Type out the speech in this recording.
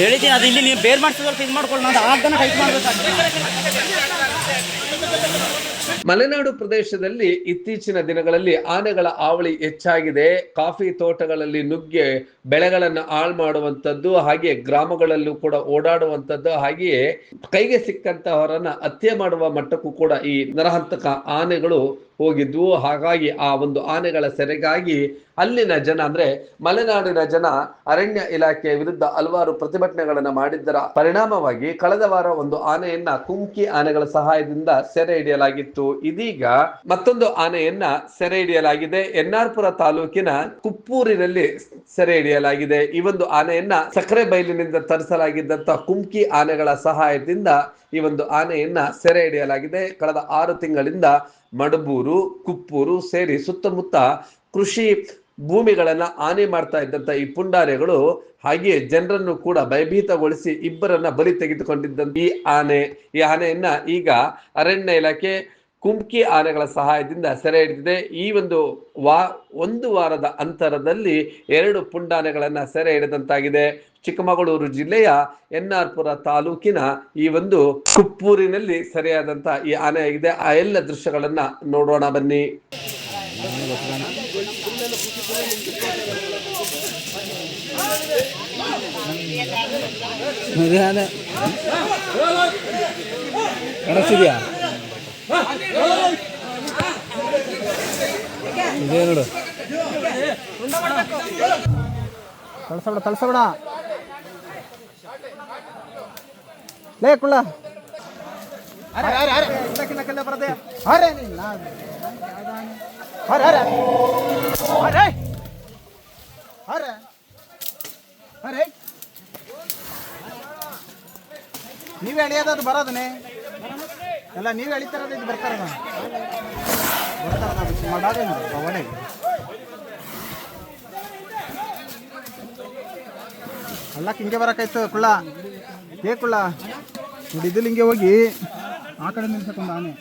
ಹೇಳಿದ್ದೀನಿ, ಅದು ಇಲ್ಲಿ ನೀವು ಬೇರೆ ಮಾಡ್ತಿದ್ರೆ ಇದು ಮಾಡ್ಕೊಳ್ಳಿ ನಾನು ಆಗ್ದಾನ ಟೈಪ್ ಮಲೆನಾಡು ಪ್ರದೇಶದಲ್ಲಿ ಇತ್ತೀಚಿನ ದಿನಗಳಲ್ಲಿ ಆನೆಗಳ ಆವಳಿ ಹೆಚ್ಚಾಗಿದೆ. ಕಾಫಿ ತೋಟಗಳಲ್ಲಿ ನುಗ್ಗೆ ಬೆಳೆಗಳನ್ನು ಹಾಳು ಮಾಡುವಂಥದ್ದು ಹಾಗೆ ಗ್ರಾಮಗಳಲ್ಲೂ ಕೂಡ ಓಡಾಡುವಂಥದ್ದು, ಹಾಗೆಯೇ ಕೈಗೆ ಸಿಕ್ಕಂತಹವರನ್ನ ಹತ್ಯೆ ಮಾಡುವ ಮಟ್ಟಕ್ಕೂ ಕೂಡ ಈ ನರಹಂತಕ ಆನೆಗಳು ಹೋಗಿದ್ವು. ಹಾಗಾಗಿ ಆ ಒಂದು ಆನೆಗಳ ಸೆರೆಗಾಗಿ ಅಲ್ಲಿನ ಜನ ಅಂದ್ರೆ ಮಲೆನಾಡಿನ ಜನ ಅರಣ್ಯ ಇಲಾಖೆಯ ವಿರುದ್ಧ ಹಲವಾರು ಪ್ರತಿಭಟನೆಗಳನ್ನು ಮಾಡಿದ್ದರ ಪರಿಣಾಮವಾಗಿ ಕಳೆದ ವಾರ ಒಂದು ಆನೆಯನ್ನ ಕುಂಕಿ ಆನೆಗಳ ಸಹಾಯದಿಂದ ಸೆರೆ ಹಿಡಿಯಲಾಗಿತ್ತು. ಇದೀಗ ಮತ್ತೊಂದು ಆನೆಯನ್ನ ಸೆರೆ ಹಿಡಿಯಲಾಗಿದೆ. ಎನ್ಆರ್ಪುರ ತಾಲೂಕಿನ ಕುಪ್ಪೂರಿನಲ್ಲಿ ಸೆರೆ ಹಿಡಿಯಲಾಗಿದೆ. ಈ ಒಂದು ಆನೆಯನ್ನ ಸಕ್ಕರೆ ಬೈಲಿನಿಂದ ತರಿಸಲಾಗಿದ್ದಂತ ಕುಂಕಿ ಆನೆಗಳ ಸಹಾಯದಿಂದ ಈ ಒಂದು ಆನೆಯನ್ನ ಸೆರೆ ಹಿಡಿಯಲಾಗಿದೆ. ಕಳೆದ ಆರು ತಿಂಗಳಿಂದ ಮಡಬೂರು, ಕುಪ್ಪೂರು ಸೇರಿ ಸುತ್ತಮುತ್ತ ಕೃಷಿ ಭೂಮಿಗಳನ್ನ ಆನೆ ಮಾಡ್ತಾ ಇದ್ದಂತ ಈ ಪುಂಡಾರೆಗಳು ಹಾಗೆಯೇ ಜನರನ್ನು ಕೂಡ ಭಯಭೀತಗೊಳಿಸಿ ಇಬ್ಬರನ್ನ ಬಲಿ ತೆಗೆದುಕೊಂಡಿದ್ದಂತ ಈ ಆನೆ, ಈ ಆನೆಯನ್ನ ಈಗ ಅರಣ್ಯ ಇಲಾಖೆ ಕುಮ್ಕಿ ಆನೆಗಳ ಸಹಾಯದಿಂದ ಸೆರೆ ಹಿಡಿದಿದೆ. ಈ ಒಂದು ವಾ, ಒಂದು ವಾರದ ಅಂತರದಲ್ಲಿ ಎರಡು ಪುಂಡಾನೆಗಳನ್ನ ಸೆರೆ ಹಿಡಿದಂತಾಗಿದೆ. ಚಿಕ್ಕಮಗಳೂರು ಜಿಲ್ಲೆಯ ಎನ್ ಎನ್ಆರ್ಪುರ ತಾಲೂಕಿನ ಈ ಒಂದು ಕುಪ್ಪೂರಿನಲ್ಲಿ ಸೆರೆಯಾದಂತಹ ಈ ಆನೆ ಆನೆಯಾಗಿದೆ ಆ ಎಲ್ಲ ದೃಶ್ಯಗಳನ್ನ ನೋಡೋಣ ಬನ್ನಿ. ಕಾಣಿಸ್ತಿದ್ಯಾ ಇದೇ ನೋಡು ತಳ್ಸಬೇಡ. ಲೇ ಕುಳ್ಳ. ನೀವೇ ಎಳೆಯೋದು ಬರೋದನೆ ಎಲ್ಲ ನೀವು ಎಳಿತಾರದು ಇದು ಬರ್ತಾರ ಬರ್ತಾರ ಅಲ್ಲಕ್ಕೆ ಹಿಂಗೆ ಬರಕಾಯ್ತು ಕುಳ್ಳ. ಏ ಕುಳ್ಳ? ನೋಡಿ, ಇದು ಹಿಂಗೆ ಹೋಗಿ, ಆ ಕಡೆ ನಿಲ್ಸಕ್ಕೊಂದು ಆನೆ.